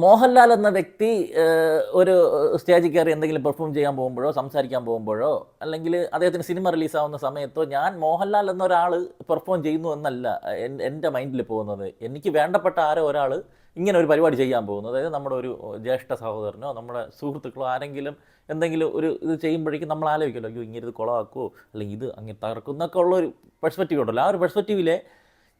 മോഹൻലാൽ എന്ന വ്യക്തി ഒരു സ്റ്റേജിൽ കയറി എന്തെങ്കിലും പെർഫോം ചെയ്യാൻ പോകുമ്പോഴോ സംസാരിക്കാൻ പോകുമ്പോഴോ അല്ലെങ്കിൽ അദ്ദേഹത്തിന് സിനിമ റിലീസാവുന്ന സമയത്തോ ഞാൻ മോഹൻലാൽ എന്ന ഒരാൾ പെർഫോം ചെയ്യുന്നു എന്നല്ല എന്റെ മൈൻഡിൽ പോകുന്നത്. എനിക്ക് വേണ്ടപ്പെട്ട ആരോ ഒരാൾ ഇങ്ങനെ ഒരു പരിപാടി ചെയ്യാൻ പോകുന്നു. അതായത് നമ്മുടെ ഒരു ജ്യേഷ്ഠ സഹോദരനോ നമ്മുടെ സുഹൃത്തുക്കളോ ആരെങ്കിലും എന്തെങ്കിലും ഒരു ഇത് ചെയ്യുമ്പോഴേക്കും നമ്മൾ ആലോചിക്കുമല്ലോ അയ്യോ ഇങ്ങനെ ഇത് കുളമാക്കുമോ അല്ലെങ്കിൽ ഇത് അങ്ങനെ തകർക്കും എന്നൊക്കെ ഉള്ള ഒരു പെർസ്പെക്റ്റീവ് ഉണ്ടല്ലോ. ആ ഒരു പെർസ്പെക്റ്റീവിലെ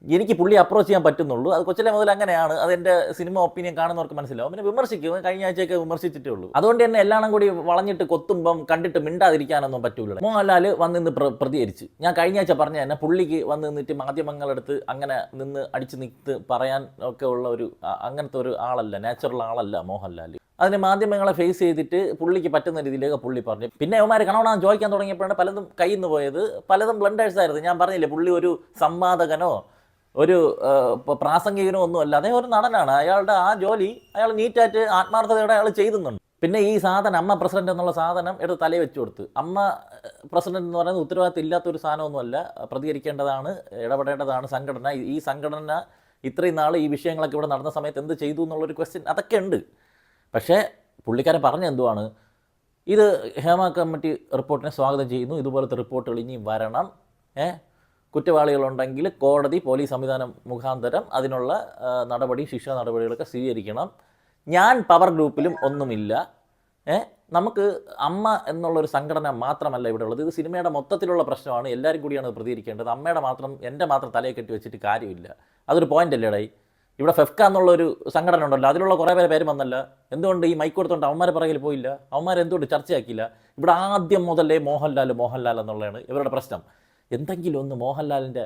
എനിക്ക് പുള്ളി അപ്രോച്ച് ചെയ്യാൻ പറ്റുന്നുള്ളൂ. അത് കൊച്ചിലെ മുതൽ അങ്ങനെയാണ്. അതെന്റെ സിനിമ ഒപ്പീനിയൻ കാണുന്നവർക്ക് മനസ്സിലാവും. പിന്നെ വിമർശിക്കും. കഴിഞ്ഞ ആഴ്ചയൊക്കെ വിമർശിച്ചിട്ടേ ഉള്ളൂ. അതുകൊണ്ട് തന്നെ എല്ലാം കൂടി വളഞ്ഞിട്ട് കൊത്തുമ്പം കണ്ടിട്ട് മിണ്ടാതിരിക്കാനൊന്നും പറ്റൂല മോഹൻലാൽ വന്ന് നിന്ന് പ്ര- പ്രതികരിച്ച്. ഞാൻ കഴിഞ്ഞ ആഴ്ച പറഞ്ഞ തന്നെ പുള്ളിക്ക് വന്ന് നിന്നിട്ട് മാധ്യമങ്ങളെടുത്ത് അങ്ങനെ നിന്ന് അടിച്ച് നിത്ത് പറയാൻ ഒക്കെ ഉള്ള ഒരു അങ്ങനത്തെ ഒരു ആളല്ല. നാച്ചുറൽ ആളല്ല മോഹൻലാൽ അതിന് മാധ്യമങ്ങളെ ഫേസ് ചെയ്തിട്ട് പുള്ളിക്ക് പറ്റുന്ന രീതിയിലേക്ക് പുള്ളി പറഞ്ഞു. പിന്നെ അവന്മാർ കണവണാൻ ചോദിക്കാൻ തുടങ്ങിയപ്പോഴാണ് പലതും കയ്യിൽ നിന്ന് പോയത്. പലതും ബ്ലണ്ടേഴ്സ് ആയിരുന്നു. ഞാൻ പറഞ്ഞില്ലേ പുള്ളി ഒരു സംവാദകനോ ഒരു പ്രാസംഗികനോ അദ്ദേഹം ഒരു നടനാണ്. അയാളുടെ ആ ജോലി അയാൾ നീറ്റായിട്ട് ആത്മാർത്ഥതയോടെ അയാൾ ചെയ്യുന്നുണ്ട് പിന്നെ ഈ സാധനം അമ്മ പ്രസിഡന്റ് എന്നുള്ള സാധനം എടുത്ത് തലയിൽ വെച്ചു കൊടുത്ത്. അമ്മ പ്രസിഡന്റ് എന്ന് പറയുന്നത് ഉത്തരവാദിത്തം ഇല്ലാത്തൊരു സാധനമൊന്നുമല്ല പ്രതികരിക്കേണ്ടതാണ് ഇടപെടേണ്ടതാണ് സംഘടന. ഈ- സംഘടന ഇത്രയും നാൾ ഈ വിഷയങ്ങളൊക്കെ ഇവിടെ നടന്ന സമയത്ത് എന്ത് ചെയ്തു എന്നുള്ളൊരു ക്വസ്റ്റ്യൻ അതൊക്കെ ഉണ്ട്. പക്ഷേ പുള്ളിക്കാരൻ പറഞ്ഞ എന്തുവാണ്? ഇത് ഹേമ കമ്മിറ്റി റിപ്പോർട്ടിനെ സ്വാഗതം ചെയ്യുന്നു. ഇതുപോലത്തെ റിപ്പോർട്ടുകൾ ഇനിയും വരണം. ഏ? കുറ്റവാളികളുണ്ടെങ്കിൽ കോടതി പോലീസ് സംവിധാനം മുഖാന്തരം അതിനുള്ള നടപടി ശിക്ഷാ നടപടികളൊക്കെ സ്വീകരിക്കണം. ഞാൻ പവർ ഗ്രൂപ്പിലും ഒന്നുമില്ല. നമുക്ക് അമ്മ എന്നുള്ളൊരു സംഘടന മാത്രമല്ല ഇവിടെ ഉള്ളത്. ഇത് സിനിമയുടെ മൊത്തത്തിലുള്ള പ്രശ്നമാണ്. എല്ലാവരും കൂടിയാണ് പ്രതികരിക്കേണ്ടത്. അമ്മയുടെ മാത്രം എന്റെ മാത്രം തലയെ കെട്ടി വെച്ചിട്ട് കാര്യമില്ല. അതൊരു പോയിന്റ് അല്ലേ ഇടയി ഇവിടെ ഫെഫ്ക എന്നുള്ളൊരു സംഘടന ഉണ്ടല്ലോ. അതിലുള്ള കുറേ പേരെ പേര് വന്നല്ല. എന്തുകൊണ്ട് ഈ മൈക്ക് കൊടുത്തോണ്ട് അവന്മാരെ പിറകിൽ പോയില്ല? അവന്മാരെ എന്തുകൊണ്ട് ചർച്ചയാക്കിയില്ല? ഇവിടെ ആദ്യം മുതലേ മോഹൻലാൽ മോഹൻലാൽ എന്നുള്ളതാണ് ഇവരുടെ പ്രശ്നം. എന്തെങ്കിലും ഒന്ന് മോഹൻലാലിന്റെ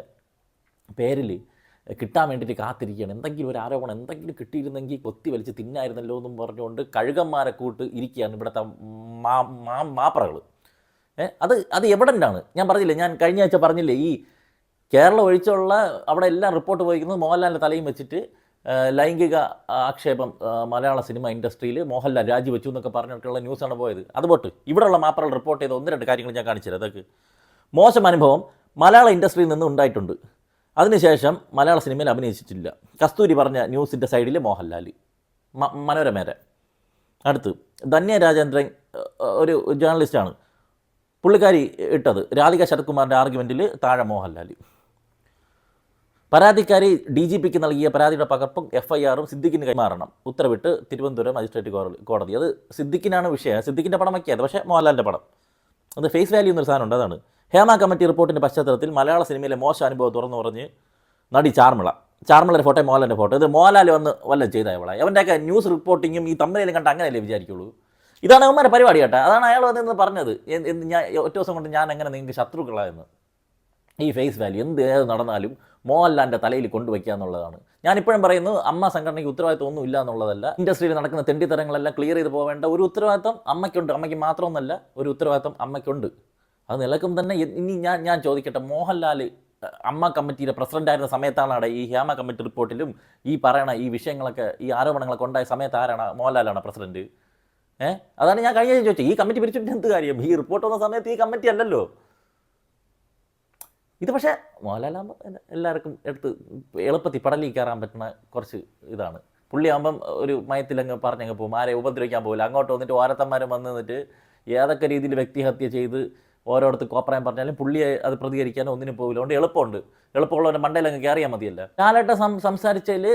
പേരിൽ കിട്ടാൻ വേണ്ടിയിട്ട് കാത്തിരിക്കുകയാണ്. എന്തെങ്കിലും ഒരു ആരോപണം എന്തെങ്കിലും കിട്ടിയിരുന്നെങ്കിൽ കൊത്തി വലിച്ച് തിന്നായിരുന്നല്ലോ എന്നും പറഞ്ഞുകൊണ്ട് കഴുകന്മാരെ കൂട്ട് ഇരിക്കുകയാണ് ഇവിടുത്തെ മാ മാ മാപ്രകൾ അത് അത് എവിഡന്റാണ് ഞാൻ പറഞ്ഞില്ലേ ഞാൻ കഴിഞ്ഞ ആഴ്ച പറഞ്ഞില്ലേ ഈ കേരളം ഒഴിച്ചുള്ള അവിടെ എല്ലാം റിപ്പോർട്ട് പോയിരിക്കുന്നത് മോഹൻലാലിന്റെ തലയും വെച്ചിട്ട് ലൈംഗിക ആക്ഷേപം മലയാള സിനിമ ഇൻഡസ്ട്രിയിൽ മോഹൻലാൽ രാജിവെച്ചു എന്നൊക്കെ പറഞ്ഞിട്ടുള്ള ന്യൂസാണ് പോയത്. അതുപോട്ട് ഇവിടെയുള്ള മാപ്പറകൾ റിപ്പോർട്ട് ചെയ്ത ഒന്ന് രണ്ട് കാര്യങ്ങൾ ഞാൻ കാണിച്ചു തരാം അതൊക്കെ മോശം അനുഭവം മലയാള ഇൻഡസ്ട്രിയിൽ നിന്ന് ഉണ്ടായിട്ടുണ്ട്. അതിനുശേഷം മലയാള സിനിമയിൽ അഭിനയിച്ചിട്ടില്ല. കസ്തൂരി പറഞ്ഞ ന്യൂസിന്റെ സൈഡിൽ മോഹൻലാൽ മനോരമേര അടുത്ത് ധന്യ രാജേന്ദ്രൻ ഒരു ജേർണലിസ്റ്റാണ് പുള്ളിക്കാരി ഇട്ടത് രാധിക ശരത്കുമാറിന്റെ ആർഗ്യുമെന്റിൽ താഴെ മോഹൻലാൽ പരാതിക്കാരി ഡി ജി പിക്ക് നൽകിയ പരാതിയുടെ പകർപ്പും എഫ് ഐ ആറും സിദ്ദിഖിന് കൈമാറണം. ഉത്തരവിട്ട് തിരുവനന്തപുരം മജിസ്ട്രേറ്റ് കോടതി അത് സിദ്ദിഖിനാണ് വിഷയം. സിദ്ദിഖിന്റെ പടം വയ്ക്കിയത് പക്ഷേ മോഹൻലാലിന്റെ പടം. അത് ഫേസ് വാല്യൂ എന്നൊരു സാധനമുണ്ട് അതാണ്. ഹേമ കമ്മിറ്റി റിപ്പോർട്ടിന്റെ പശ്ചാത്തലത്തിൽ മലയാള സിനിമയിലെ മോശം അനുഭവം തുറന്നു പറഞ്ഞ് നടി ചാർമിള. ചാർമിളയുടെ ഫോട്ടോ മോഹൻലാലിന്റെ ഫോട്ടോ. ഇത് മോഹൻലാൽ വന്ന് വല്ലതും ചെയ്ത അവളെ അവന്റെയൊക്കെ ന്യൂസ് റിപ്പോർട്ടിങ്ങും ഈ തമ്മിലും കണ്ട് അങ്ങനെയല്ലേ വിചാരിക്കുള്ളൂ? ഇതാണ് അവന്മാരെ പരിപാടി കേട്ടോ. അതാണ് അയാൾ വന്നിന്ന് പറഞ്ഞത്. ഞാൻ ഒറ്റ ദിവസം കൊണ്ട് ഞാൻ എങ്ങനെ നിങ്ങൾക്ക് ശത്രുക്കളായെന്ന്. ഈ ഫേസ് വാല്യൂ എന്ത് ഏത് നടന്നാലും മോഹൻലാലിന്റെ തലയിൽ കൊണ്ടുവയ്ക്കുക എന്നുള്ളതാണ്. ഞാനിപ്പോഴും പറയുന്നു അമ്മ സംഘടനയ്ക്ക് ഉത്തരവാദിത്വം ഒന്നും ഇല്ല എന്നുള്ളതല്ല. ഇൻഡസ്ട്രിയിൽ നടക്കുന്ന തെണ്ടിത്തരങ്ങളെല്ലാം ക്ലിയർ ചെയ്ത് പോവേണ്ട ഒരു ഉത്തരവാദിത്വം അമ്മയ്ക്കുണ്ട്. അമ്മയ്ക്ക് മാത്രമൊന്നല്ല ഒരു ഉത്തരവാദിത്വം അമ്മയ്ക്കുണ്ട്. അത് നിലക്കും തന്നെ ഇനി ഞാൻ ഞാൻ ചോദിക്കട്ടെ മോഹൻലാൽ അമ്മ കമ്മിറ്റിയുടെ പ്രസിഡന്റ് ആയിരുന്ന സമയത്താണ് ഈ ഹ്യാമ കമ്മിറ്റി റിപ്പോർട്ടിലും ഈ പറയണ ഈ വിഷയങ്ങളൊക്കെ ഈ ആരോപണങ്ങളൊക്കെ ഉണ്ടായ സമയത്ത് ആരാണ് മോഹൻലാലാണ് പ്രസിഡന്റ്? ഏഹ് അതാണ് ഞാൻ കഴിഞ്ഞ ചോദിച്ചത്. ഈ കമ്മിറ്റി പിരിച്ചിട്ട് എന്ത് കാര്യം? ഈ റിപ്പോർട്ട് വന്ന സമയത്ത് ഈ കമ്മിറ്റി അല്ലല്ലോ. ഇത് പക്ഷേ മോഹൻലാലാകുമ്പോൾ എല്ലാവർക്കും എടുത്ത് എളുപ്പത്തിൽ പടലിൽ കയറാൻ പറ്റുന്ന കുറച്ച് ഇതാണ്. പുള്ളിയാകുമ്പം ഒരു മയത്തിലങ്ങ് പറഞ്ഞങ്ങ് പോകും. ആരെ ഉപദ്രവിക്കാൻ പോകില്ല അങ്ങോട്ട് വന്നിട്ട് ഓരത്തന്മാരും വന്ന് നിന്നിട്ട് ഏതൊക്കെ രീതിയിൽ വ്യക്തിഹത്യ ചെയ്ത് ഓരോരുത്തർ കോപ്രായം പറഞ്ഞാലും പുള്ളിയെ അത് പ്രതികരിക്കാനോ ഒന്നിനും പോകില്ല അതുകൊണ്ട് എളുപ്പമുണ്ട്. എളുപ്പമുള്ളവന്റെ മണ്ടയിൽ അങ്ങ് കയറിയാൽ മതിയല്ല. ലാലേട്ട സം സംസാരിച്ചതിൽ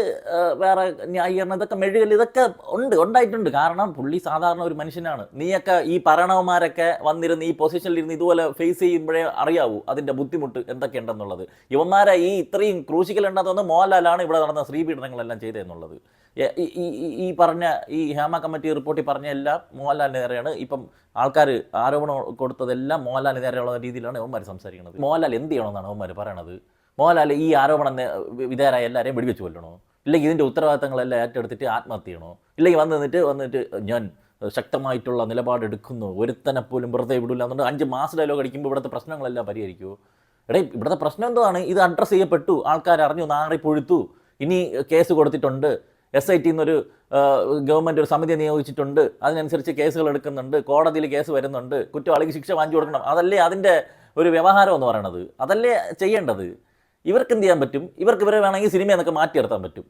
വേറെ ന്യായീകരണം ഇതൊക്കെ മെഴുകൽ ഇതൊക്കെ ഉണ്ട് ഉണ്ടായിട്ടുണ്ട്. കാരണം പുള്ളി സാധാരണ ഒരു മനുഷ്യനാണ്. നീയൊക്കെ ഈ പറയണവന്മാരൊക്കെ വന്നിരുന്ന് ഈ പൊസിഷനിൽ ഇരുന്ന് ഇതുപോലെ ഫേസ് ചെയ്യുമ്പോഴേ അറിയാവൂ അതിന്റെ ബുദ്ധിമുട്ട് എന്തൊക്കെയുണ്ടെന്നുള്ളത്. ഇവന്മാരെ ഈ ഇത്രയും ക്രൂശിക്കൽ ഉണ്ടെന്ന് മോഹൻലാലാണ് ഇവിടെ നടന്ന സ്ത്രീപീഡനങ്ങളെല്ലാം ചെയ്തതെന്നുള്ളത്. ഈ- പറഞ്ഞ ഈ ഹേമ കമ്മിറ്റി റിപ്പോർട്ടിൽ പറഞ്ഞ എല്ലാം മോഹൻലാലിന് നേരെയാണ്. ഇപ്പം ആൾക്കാർ ആരോപണം കൊടുത്തതെല്ലാം മോഹൻലാലിന് നേരെയുള്ള രീതിയിലാണ് അവന്മാർ സംസാരിക്കുന്നത്. മോഹൻലാൽ എന്ത് ചെയ്യണമെന്നാണ് അവന്മാർ പറയണത്? മോഹൻലാൽ ഈ ആരോപണം വിധേയരായ എല്ലാവരെയും വെടിവെച്ച് കൊല്ലണോ? ഇല്ലെങ്കിൽ ഇതിന്റെ ഉത്തരവാദിത്തങ്ങളെല്ലാം ഏറ്റെടുത്തിട്ട് ആത്മഹത്യ ചെയ്യണോ? ഇല്ലെങ്കിൽ വന്ന് നിന്നിട്ട് വന്നിട്ട് ഞാൻ ശക്തമായിട്ടുള്ള നിലപാടെടുക്കുന്നു ഒരുത്തനെ പോലും വെറുതെ വിടില്ല എന്നുകൊണ്ട് അഞ്ച് മാസ് ഡയലോഗ് അടിക്കുമ്പോൾ ഇവിടുത്തെ പ്രശ്നങ്ങളെല്ലാം പരിഹരിക്കുമോ എടേ ഇവിടുത്തെ പ്രശ്നം എന്താണ്? ഇത് അഡ്രസ്സ് ചെയ്യപ്പെട്ടു. ആൾക്കാർ അറിഞ്ഞു നാറി പൊഴുത്തു. ഇനി കേസ് കൊടുത്തിട്ടുണ്ട്. എസ് ഐ ടി എന്നൊരു ഗവൺമെന്റ് ഒരു സമിതി നിയോഗിച്ചിട്ടുണ്ട്. അതിനനുസരിച്ച് കേസുകൾ എടുക്കുന്നുണ്ട്. കോടതിയിൽ കേസ് വരുന്നുണ്ട്. കുറ്റവാളിക്ക് ശിക്ഷ വാങ്ങിച്ചു കൊടുക്കണം. അതല്ലേ അതിന്റെ ഒരു വ്യവഹാരം എന്ന് പറയണത്. അതല്ലേ ചെയ്യേണ്ടത്? ഇവർക്ക് എന്ത് ചെയ്യാൻ പറ്റും? ഇവർക്ക് ഇവരെ വേണമെങ്കിൽ സിനിമ മാറ്റി നിർത്താൻ പറ്റും.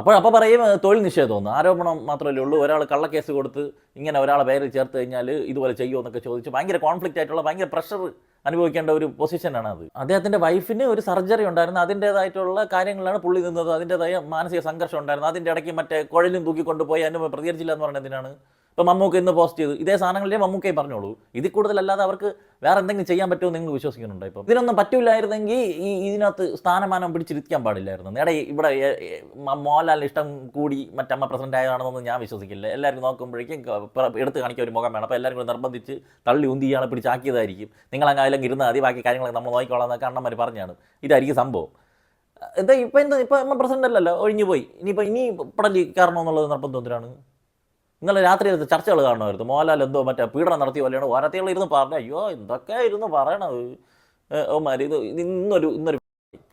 അപ്പോൾ അപ്പോൾ പറയും തൊഴിൽ നിഷേധമെന്ന് ആരോപണം മാത്രമല്ലേ ഉള്ളൂ. ഒരാൾ കള്ളക്കേസ് കൊടുത്ത് ഇങ്ങനെ ഒരാളെ പേര് ചേർത്ത് കഴിഞ്ഞാൽ ഇതുപോലെ ചെയ്യുമോ എന്നൊക്കെ ചോദിച്ച് ഭയങ്കര കോൺഫ്ലിക്റ്റ് ആയിട്ടുള്ള ഭയങ്കര പ്രഷർ അനുഭവിക്കേണ്ട ഒരു പൊസിഷനാണ് അത്. അദ്ദേഹത്തിന്റെ വൈഫിന് ഒരു സർജറി ഉണ്ടായിരുന്നു. അതിന്റേതായിട്ടുള്ള കാര്യങ്ങളാണ് പുള്ളി നിന്നത്. അതിന്റേതായ മാനസിക സംഘർഷം ഉണ്ടായിരുന്നു. അതിന്റെ ഇടയ്ക്ക് മറ്റേ കുഴലും തൂക്കിക്കൊണ്ട് പോയി അതിന് പ്രതികരിച്ചില്ല എന്ന് പറഞ്ഞതിനാണ് ഇപ്പോൾ മമ്മൂക്ക ഇന്ന് പോസ്റ്റ് ചെയ്തു. ഇതേ സാധനങ്ങളിലേ മമ്മൂക്കയെ പറഞ്ഞോളൂ. ഇതിൽ കൂടുതലല്ലാതെ അവർക്ക് വേറെ എന്തെങ്കിലും ചെയ്യാൻ പറ്റുമോ നിങ്ങൾ വിശ്വസിക്കുന്നുണ്ടോ ഇപ്പം? ഇതിനൊന്നും പറ്റില്ലായിരുന്നെങ്കിൽ ഈ ഇതിനകത്ത് സ്ഥാനമാനം പിടിച്ചിരിക്കാൻ പാടില്ലായിരുന്നു. നേടെ ഇവിടെ മോഹൻലാലിന് ഇഷ്ടം കൂടി മറ്റമ്മ പ്രസിഡന്റ് ആയതാണെന്നൊന്നും ഞാൻ വിശ്വസിക്കില്ല. എല്ലാവരും നോക്കുമ്പോഴേക്കും എടുത്ത് കാണിക്കാൻ ഒരു മുഖം വേണം. അപ്പോൾ എല്ലാവരും കൂടി നിർബന്ധിച്ച് തള്ളി ഉന്തി ഇയാളെ പിടിച്ചാക്കിയതായിരിക്കും. നിങ്ങൾ അങ്ങ് അതിലും ഇരുന്നാൽ മതി. ബാക്കി കാര്യങ്ങളൊക്കെ നമ്മൾ നോക്കിക്കോളാം എന്നൊക്കെ അണ്ണന്മാർ പറഞ്ഞാണ്. ഇതായിരിക്കും സംഭവം. എന്താ ഇപ്പം എന്താ ഇപ്പം പ്രസിഡന്റ് അല്ലല്ലോ. ഒഴിഞ്ഞു പോയി ഇനിയിപ്പോൾ ഇനി പടലി കയറണമെന്നുള്ളത് നിർബന്ധം എന്തിനാണ്? നിങ്ങൾ രാത്രി ഇരുന്ന് ചർച്ചകൾ കാണുമായിരുന്നു. മോഹൻലാൽ എന്തോ മറ്റേ പീഡനം നടത്തിയ പോലെയാണ്. ഓരത്തികൾ ഇരുന്ന് പറഞ്ഞു അയ്യോ എന്തൊക്കെ ഇരുന്ന് പറയണത്. ഓമാര് ഇത് ഇന്നൊരു ഇന്നൊരു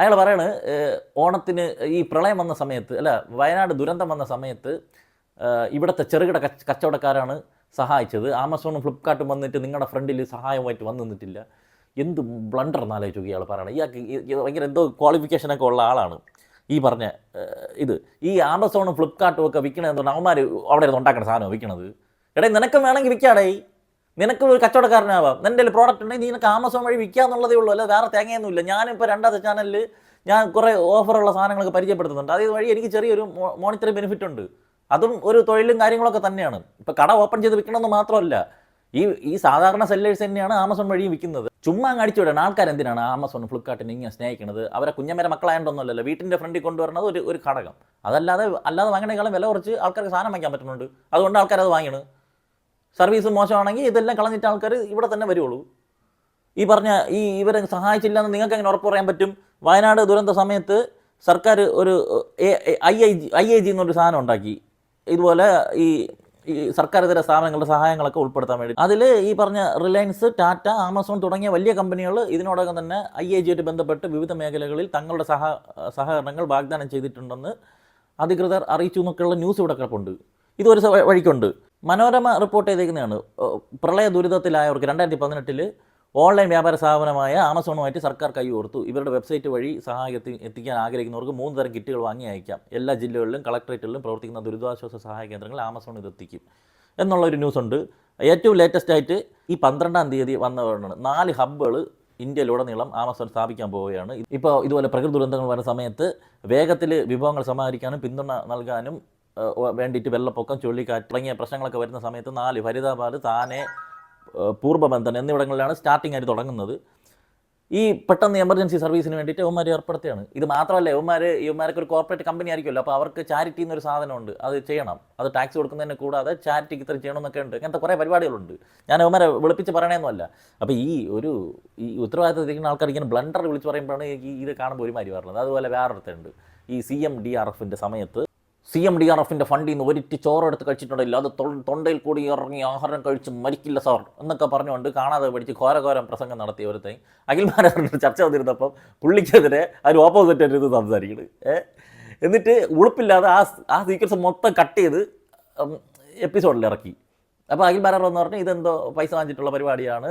അയാൾ പറയാണ് ഓണത്തിന് ഈ പ്രളയം വന്ന സമയത്ത് അല്ല വയനാട് ദുരന്തം വന്ന സമയത്ത് ഇവിടുത്തെ ചെറുകിട കച്ചവടക്കാരാണ് സഹായിച്ചത്. ആമസോണും ഫ്ലിപ്കാർട്ടും വന്നിട്ട് നിങ്ങളുടെ ഫ്രണ്ടിൽ സഹായമായിട്ട് വന്നു നിന്നിട്ടില്ല. എന്ത് ബ്ലണ്ടർ എന്നാലോചിച്ചു ഇയാൾ പറയണം ഇയാൾക്ക് ഭയങ്കര എന്തോ ക്വാളിഫിക്കേഷനൊക്കെ ഉള്ള ആളാണ്. ഈ പറഞ്ഞ ഇത് ഈ ആമസോണും ഫ്ലിപ്കാർട്ടും ഒക്കെ വിൽക്കണത് എന്തുകൊണ്ട്? അവന്മാർ അവിടെ ഇരുന്ന് ഉണ്ടാക്കുന്ന സാധനം വിൽക്കണത്. എടേ നിനക്കും വേണമെങ്കിൽ വിൽക്കാടേ. നിനക്ക് ഒരു കച്ചവടക്കാരനാവാം. നിന്റെ ഒരു പ്രോഡക്റ്റ് ഉണ്ടെങ്കിൽ നിനക്ക് ആമസോൺ വഴി വിൽക്കാന്നുള്ളതേ ഉള്ളൂ. അല്ല വേറെ തേങ്ങയൊന്നുമില്ല ഞാനിപ്പോൾ രണ്ടാമത്തെ ചാനലിൽ ഞാൻ കുറേ ഓഫറുള്ള സാധനങ്ങളൊക്കെ പരിചയപ്പെടുത്തുന്നുണ്ട്. അതേ വഴി എനിക്ക് ചെറിയൊരു മോണിറ്ററി ബെനിഫിറ്റ് ഉണ്ട്. അതും ഒരു തൊഴിലും കാര്യങ്ങളൊക്കെ തന്നെയാണ്. ഇപ്പോൾ കട ഓപ്പൺ ചെയ്ത് വിൽക്കണമെന്ന് മാത്രമല്ല ഈ ഈ സാധാരണ സെല്ലേഴ്സ് തന്നെയാണ് ആമസോൺ വഴിയും വിൽക്കുന്നത്. ചുമ്മാ അങ്ങ് അടിച്ചു വിടണം. ആൾക്കാർ എന്തിനാണ് ആമസോൺ ഫ്ലിപ്കാർട്ടിനെ ഇങ്ങനെ സ്നേഹിക്കുന്നത് അവരെ കുഞ്ഞമ്മേരെ മക്കളായതൊന്നുമല്ലല്ലോ വീട്ടിന്റെ ഫ്രണ്ടിൽ കൊണ്ടുവരുന്നത് ഒരു ഒരു ഘടകം. അതല്ലാതെ അല്ലാതെ വാങ്ങണേക്കാളും വില കുറച്ച് ആൾക്കാർക്ക് സാധനം വാങ്ങിക്കാൻ പറ്റുന്നുണ്ട്. അതുകൊണ്ട് ആൾക്കാർ അത് വാങ്ങണം സർവീസ് മോശമാണെങ്കിൽ ഇതെല്ലാം കളഞ്ഞിട്ട് ആൾക്കാർ ഇവിടെ തന്നെ വരുള്ളൂ ഈ പറഞ്ഞ ഈ ഇവരെ സഹായിച്ചില്ല എന്ന് നിങ്ങൾക്ക് എങ്ങനെ ഉറപ്പ് പറയാൻ പറ്റും? വയനാട് ദുരന്ത സമയത്ത് സർക്കാർ ഒരു I I I I G എന്നൊരു സാധനം ഉണ്ടാക്കി. ഇതുപോലെ ഈ ഈ സർക്കാർ ഇതര സ്ഥാപനങ്ങളുടെ സഹായങ്ങളൊക്കെ ഉൾപ്പെടുത്താൻ വേണ്ടി. അതിൽ ഈ പറഞ്ഞ റിലയൻസ് ടാറ്റ ആമസോൺ തുടങ്ങിയ വലിയ കമ്പനികൾ ഇതിനോടകം തന്നെ ഐ എ ജിയായിട്ട് ബന്ധപ്പെട്ട് വിവിധ മേഖലകളിൽ തങ്ങളുടെ സഹ സഹകരണങ്ങൾ വാഗ്ദാനം ചെയ്തിട്ടുണ്ടെന്ന് അധികൃതർ അറിയിച്ചു എന്നൊക്കെയുള്ള ന്യൂസ് ഇവിടെ കിടപ്പുണ്ട്. ഇതൊരു വഴിക്കുണ്ട്. മനോരമ റിപ്പോർട്ട് ചെയ്തേക്കുന്നതാണ്. പ്രളയ ദുരിതത്തിലായവർക്ക് രണ്ടായിരത്തി പതിനെട്ടിൽ ഓൺലൈൻ വ്യാപാര സ്ഥാപനമായ ആമസോണുമായിട്ട് സർക്കാർ കൈ കൊടുത്തു. ഇവരുടെ വെബ്സൈറ്റ് വഴി സഹായത്തിൽ എത്തി എത്തിക്കാൻ ആഗ്രഹിക്കുന്നവർക്ക് മൂന്ന് തരം കിറ്റുകൾ വാങ്ങി അയക്കാം. എല്ലാ ജില്ലകളിലും കളക്ടറേറ്റുകളിലും പ്രവർത്തിക്കുന്ന ദുരിതാശ്വാസ സഹായ കേന്ദ്രങ്ങൾ ആമസോൺ ഇത് എത്തിക്കും. എന്നുള്ള ഒരു ന്യൂസ് ഉണ്ട്. ഏറ്റവും ലേറ്റസ്റ്റ് ആയിട്ട് ഈ പന്ത്രണ്ടാം തീയതി വന്നവരാണ്. നാല് ഹബ്ബുകൾ ഇന്ത്യയിലുടനീളം ആമസോൺ സ്ഥാപിക്കാൻ പോവുകയാണ്. ഇപ്പോൾ ഇതുപോലെ പ്രകൃതി ദുരന്തങ്ങൾ വരുന്ന സമയത്ത് വേഗത്തിൽ വിഭവങ്ങൾ സമാഹരിക്കാനും പിന്തുണ നൽകാനും വേണ്ടിയിട്ട് വെള്ളപ്പൊക്കം ചുഴലിക്കാറ്റ് തുടങ്ങിയ പ്രശ്നങ്ങളൊക്കെ വരുന്ന സമയത്ത് നാല് ഫരീദാബാദ് താനെ പൂർവബന്ധൻ എന്നിവിടങ്ങളിലാണ് സ്റ്റാർട്ടിംഗ് ആയിട്ട് തുടങ്ങുന്നത്. ഈ പെട്ടെന്ന് എമർജൻസി സർവീസിന് വേണ്ടിയിട്ട് യവന്മാർ ഏർപ്പെടുത്തുകയാണ്. ഇത് മാത്രമല്ല യവന്മാർ യവന്മാർക്ക് ഒരു കോർപ്പറേറ്റ് കമ്പനി ആയിരിക്കുമല്ലോ. അപ്പോൾ അവർക്ക് ചാരിറ്റി എന്നൊരു സാധനമുണ്ട്. അത് ചെയ്യണം. അത് ടാക്സ് കൊടുക്കുന്നതിന് കൂടാതെ ചാരിറ്റിക്ക് ഇത്ര ചെയ്യണമെന്നൊക്കെ ഉണ്ട്. അങ്ങനത്തെ കുറേ പരിപാടികളുണ്ട്. ഞാൻ യവന്മാരെ വിളിപ്പിച്ച് പറയണമെന്നല്ല അപ്പോൾ ഈ ഒരു ഈ ഉത്തരവാദിത്തം ഇരിക്കുന്ന ആൾക്കാർ ഇങ്ങനെ ബ്ലണ്ടർ വിളിച്ച് പറയുമ്പോഴാണ് ഈ ഇത് കാണുമ്പോൾ ഒരുമാതിരി പറഞ്ഞത് അതുപോലെ വേറൊരുത്തുണ്ട് ഈ സി എം ഡി ആർ എഫിന്റെ സമയത്ത് സി എം ഡി ആർ എഫിന്റെ ഫണ്ടിൽ നിന്ന് ഒരിറ്റ് ചോറെടുത്ത് കഴിച്ചിട്ടുണ്ടെങ്കിൽ അത് തൊണ്ടയിൽ കൂടി ഇറങ്ങി ആഹാരം കഴിച്ച് മരിക്കില്ല സാർ എന്നൊക്കെ പറഞ്ഞുകൊണ്ട് കാണാതെ പഠിച്ച് ഘോരഘോരം പ്രസംഗം നടത്തിയ ഒരുത്തൻ. അഖിൽമാരുടെ ചർച്ച വന്നിരുന്നപ്പം പുള്ളിക്കെതിരെ അതിന് ഓപ്പോസിറ്റ് ഇത് സംസാരിക്കുന്നത് എന്നിട്ട് ഉളുപ്പില്ലാതെ ആ ആ സീക്വൻസ് മൊത്തം കട്ട് ചെയ്ത് എപ്പിസോഡിൽ ഇറക്കി. അപ്പോൾ അഖിൽ ബാരാർ എന്ന് പറഞ്ഞാൽ ഇതെന്തോ പൈസ വാങ്ങിച്ചിട്ടുള്ള പരിപാടിയാണ്.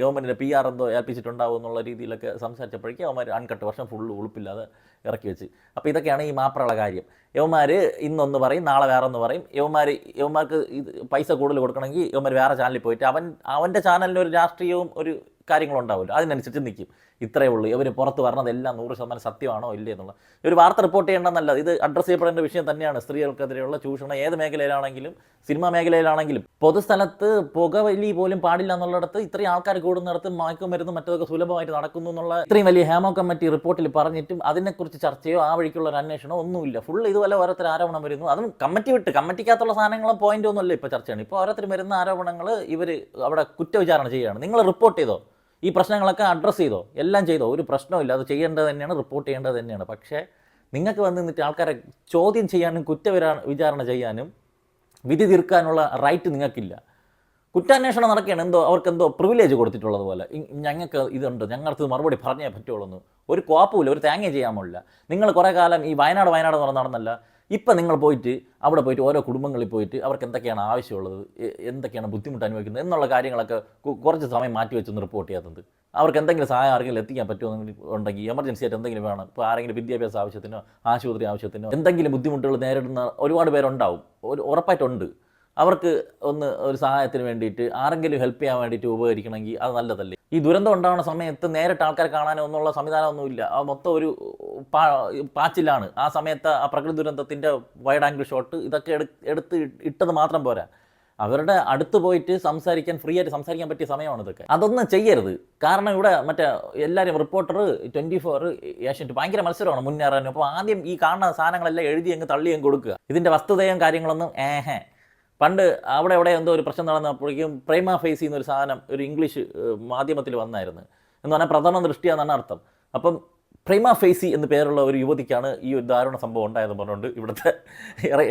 ഗവൺമെന്റിന്റെ പി ആർ എന്തോ ഏൽപ്പിച്ചിട്ടുണ്ടാവും എന്നുള്ള രീതിയിലൊക്കെ സംസാരിച്ചപ്പോഴേക്കും അവന്മാർ അൺകട്ട് വർഷം ഫുൾ ഉളുപ്പില്ലാതെ ഇറക്കി വെച്ച്. അപ്പോൾ ഇതൊക്കെയാണ് ഈ മാപ്രള കാര്യം. യവന്മാർ ഇന്നൊന്ന് പറയും നാളെ വേറെ ഒന്ന് പറയും. യവന്മാർ യവന്മാർക്ക് ഇത് പൈസ കൂടുതൽ കൊടുക്കണമെങ്കിൽ യവന്മാർ വേറെ ചാനലിൽ പോയിട്ട് അവൻ അവന്റെ ചാനലിന് ഒരു രാഷ്ട്രീയവും ഒരു കാര്യങ്ങളും ഉണ്ടാവില്ല അതിനനുസരിച്ച് നിൽക്കും ഇത്രയേ ഉള്ളൂ. ഇവർ പുറത്ത് പറഞ്ഞതെല്ലാം നൂറ് ശതമാനം സത്യമാണോ ഇല്ലേ എന്നുള്ള ഒരു വാർത്ത റിപ്പോർട്ട് ചെയ്യേണ്ടെന്നല്ല ഇത് അഡ്രസ്സ് ചെയ്യപ്പെടേണ്ട വിഷയം തന്നെയാണ്. സ്ത്രീകൾക്കെതിരെയുള്ള ചൂഷണം ഏത് മേഖലയിലാണെങ്കിലും സിനിമാ മേഖലയിലാണെങ്കിലും. പൊതുസ്ഥലത്ത് പുകവലി പോലും പാടില്ല എന്നുള്ളിടത്ത് ഇത്രയും ആൾക്കാർ കൂടുന്നിടത്ത് മയക്കുമരുന്ന് മറ്റൊക്കെ സുലഭമായിട്ട് നടക്കുന്നു എന്നുള്ള ഇത്രയും വലിയ ഹേമോ കമ്മിറ്റി റിപ്പോർട്ടിൽ പറഞ്ഞിട്ടും അതിനെക്കുറിച്ച് ചർച്ചയോ ആ വഴിക്കുള്ള ഒരു അന്വേഷണമോ ഒന്നുമില്ല. ഫുൾ ഇതുപോലെ ഓരോരുത്തർ ആരോപണം വരുന്നു. അതും കമ്മിറ്റി വിട്ട്. കമ്മിറ്റിക്കകത്തുള്ള സാധനങ്ങളും പോയിന്റ് ഒന്നുമല്ല ഇപ്പോൾ ചർച്ചയാണ്. ഇപ്പോൾ ഓരോരുത്തർ വരുന്ന ആരോപണങ്ങൾ ഇവർ അവിടെ കുറ്റവിചാരണ ചെയ്യുകയാണ്. നിങ്ങൾ റിപ്പോർട്ട് ചെയ്തോ? ഈ പ്രശ്നങ്ങളൊക്കെ അഡ്രസ്സ് ചെയ്തോ? എല്ലാം ചെയ്തോ? ഒരു പ്രശ്നമില്ല അത് ചെയ്യേണ്ടത് തന്നെയാണ് റിപ്പോർട്ട് ചെയ്യേണ്ടത് തന്നെയാണ്. പക്ഷേ നിങ്ങൾക്ക് വന്ന് നിന്നിട്ട് ആൾക്കാരെ ചോദ്യം ചെയ്യാനും കുറ്റവിരാ വിചാരണ ചെയ്യാനും വിധി തീർക്കാനുള്ള റൈറ്റ് നിങ്ങൾക്കില്ല. കുറ്റാന്വേഷണം നടക്കുകയാണ്. എന്തോ അവർക്ക് എന്തോ പ്രിവിലേജ് കൊടുത്തിട്ടുള്ളത് പോലെ. ഞങ്ങൾക്ക് ഇതുണ്ട്. ഞങ്ങൾക്ക് മറുപടി പറഞ്ഞേ പറ്റുള്ളൂ ഒരു കോപ്പുമില്ല. ഒരു തേങ്ങ ചെയ്യാൻ പാടില്ല നിങ്ങൾ കുറേ കാലം ഈ വയനാട് വയനാട് എന്ന് നടന്നല്ല. ഇപ്പം നിങ്ങൾ പോയിട്ട് അവിടെ പോയിട്ട് ഓരോ കുടുംബങ്ങളിൽ പോയിട്ട് അവർക്ക് എന്തൊക്കെയാണ് ആവശ്യമുള്ളത് എന്തൊക്കെയാണ് ബുദ്ധിമുട്ട് അനുഭവിക്കുന്നത് എന്നുള്ള കാര്യങ്ങളൊക്കെ കുറച്ച് സമയം മാറ്റി വെച്ചൊന്ന് റിപ്പോർട്ട് ചെയ്യാത്തത്. അവർക്ക് എന്തെങ്കിലും സഹായം ആരെങ്കിലും എത്തിക്കാൻ പറ്റുമോ ഉണ്ടെങ്കിൽ എമർജൻസി ആയിട്ട് എന്തെങ്കിലും വേണം. ഇപ്പോൾ ആരെങ്കിലും വിദ്യാഭ്യാസ ആവശ്യത്തിനോ ആശുപത്രി ആവശ്യത്തിനോ എന്തെങ്കിലും ബുദ്ധിമുട്ടുകൾ നേരിടുന്ന ഒരുപാട് പേരുണ്ടാവും. ഒരു ഉറപ്പായിട്ടുണ്ട്. അവർക്ക് ഒന്ന് ഒരു സഹായത്തിന് വേണ്ടിയിട്ട് ആരെങ്കിലും ഹെൽപ്പ് ചെയ്യാൻ വേണ്ടിയിട്ട് ഉപകരിക്കണമെങ്കിൽ അത് നല്ലതല്ലേ? ഈ ദുരന്തം ഉണ്ടാവുന്ന സമയത്ത് നേരിട്ട് ആൾക്കാരെ കാണാനോ ഒന്നുള്ള സംവിധാനമൊന്നുമില്ല. ആ മൊത്തം ഒരു പാച്ചിലാണ്. ആ സമയത്ത് ആ പ്രകൃതി ദുരന്തത്തിന്റെ വൈഡ് ആംഗിൾ ഷോട്ട് ഇതൊക്കെ എടുത്ത് ഇട്ടത് മാത്രം പോരാ. അവരുടെ അടുത്ത് പോയിട്ട് സംസാരിക്കാൻ ഫ്രീ ആയിട്ട് സംസാരിക്കാൻ പറ്റിയ സമയമാണ് ഇതൊക്കെ. അതൊന്നും ചെയ്യരുത്. കാരണം ഇവിടെ മറ്റേ എല്ലാവരും റിപ്പോർട്ടർ ട്വന്റി ഫോർ ഏഷ്യന്റ് ഭയങ്കര മത്സരമാണ് മുന്നേറാനും. അപ്പോൾ ആദ്യം ഈ കാണുന്ന സാധനങ്ങളെല്ലാം എഴുതി അങ്ങ് തള്ളി അങ്ങ് കൊടുക്കുക. ഇതിന്റെ വസ്തുതയും കാര്യങ്ങളൊന്നും ഏഹേ പണ്ട് അവിടെ എവിടെ എന്തോ ഒരു പ്രശ്നം നടന്നപ്പോഴേക്കും പ്രേമ ഫേസ് ചെയ്യുന്ന ഒരു സാധനം ഒരു ഇംഗ്ലീഷ് മാധ്യമത്തിൽ വന്നായിരുന്നു. എന്ന് പറഞ്ഞാൽ പ്രഥമ ദൃഷ്ടിയാണെന്നാണ് അർത്ഥം. അപ്പം പ്രേമ ഫേസി എന്ന് പേരുള്ള ഒരു യുവതിക്കാണ് ഈ ഒരു ദാരുണ സംഭവം ഉണ്ടായതെന്ന് പറഞ്ഞുകൊണ്ട് ഇവിടുത്തെ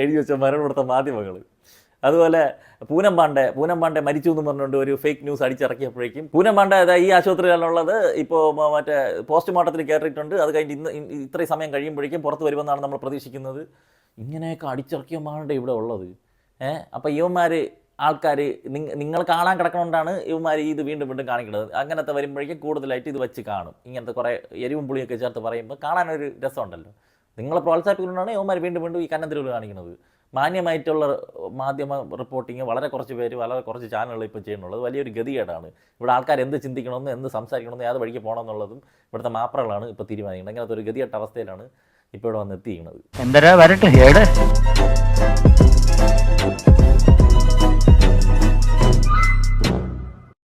എഴുതി വെച്ച മരണം ഇവിടുത്തെ മാധ്യമങ്ങൾ. അതുപോലെ പൂനം പാണ്ഡെ പൂനം പാണ്ഡെ മരിച്ചു എന്ന് പറഞ്ഞുകൊണ്ട് ഒരു ഫേക്ക് ന്യൂസ് അടിച്ചിറക്കിയപ്പോഴേക്കും പൂനം പാണ്ഡെ ഈ ആശുപത്രിയിലുള്ളത് ഇപ്പോൾ മറ്റേ പോസ്റ്റ്മോർട്ടത്തിൽ കയറിയിട്ടുണ്ട് അത് കഴിഞ്ഞ് ഇന്ന് ഇത്രയും സമയം കഴിയുമ്പോഴേക്കും പുറത്ത് വരുമെന്നാണ് നമ്മൾ പ്രതീക്ഷിക്കുന്നത്. ഇങ്ങനെയൊക്കെ അടിച്ചിറക്കിയ ഇവിടെ ഉള്ളത്. അപ്പോൾ ഇവന്മാർ ആൾക്കാർ നിങ്ങൾ കാണാൻ കിടക്കണോണ്ടാണ് ഇവന്മാർ ഇത് വീണ്ടും വീണ്ടും കാണിക്കുന്നത്. അങ്ങനത്തെ വരുമ്പോഴേക്കും കൂടുതലായിട്ട് ഇത് വെച്ച് കാണും. ഇങ്ങനത്തെ കുറേ എരിവും പുളിയൊക്കെ ചേർത്ത് പറയുമ്പോൾ കാണാനൊരു രസമുണ്ടല്ലോ. നിങ്ങളെ പ്രോത്സാഹിപ്പിക്കുന്നതുകൊണ്ടാണ് ഇവന്മാർ വീണ്ടും വീണ്ടും ഈ കന്നന്തിരിവ് കാണിക്കുന്നത്. മാന്യമായിട്ടുള്ള മാധ്യമ റിപ്പോർട്ടിങ് വളരെ കുറച്ച് പേര് വളരെ കുറച്ച് ചാനലുകൾ ഇപ്പോൾ ചെയ്യുന്നുള്ളത് വലിയൊരു ഗതികേടാണ്. ഇവിടെ ആൾക്കാർ എന്ത് ചിന്തിക്കണമെന്ന് എന്ത് സംസാരിക്കണമെന്ന് ഏത് വഴിക്ക് പോകണമെന്നുള്ളതും ഇവിടുത്തെ മാപ്രകളാണ് ഇപ്പോൾ തീരുമാനിക്കുന്നത്. അങ്ങനത്തെ ഒരു ഗതികെട്ട അവസ്ഥയിലാണ് ഇപ്പോൾ ഇവിടെ വന്ന് എത്തിയിരിക്കുന്നത്. എന്തരാ വരട്ടെ Thank you.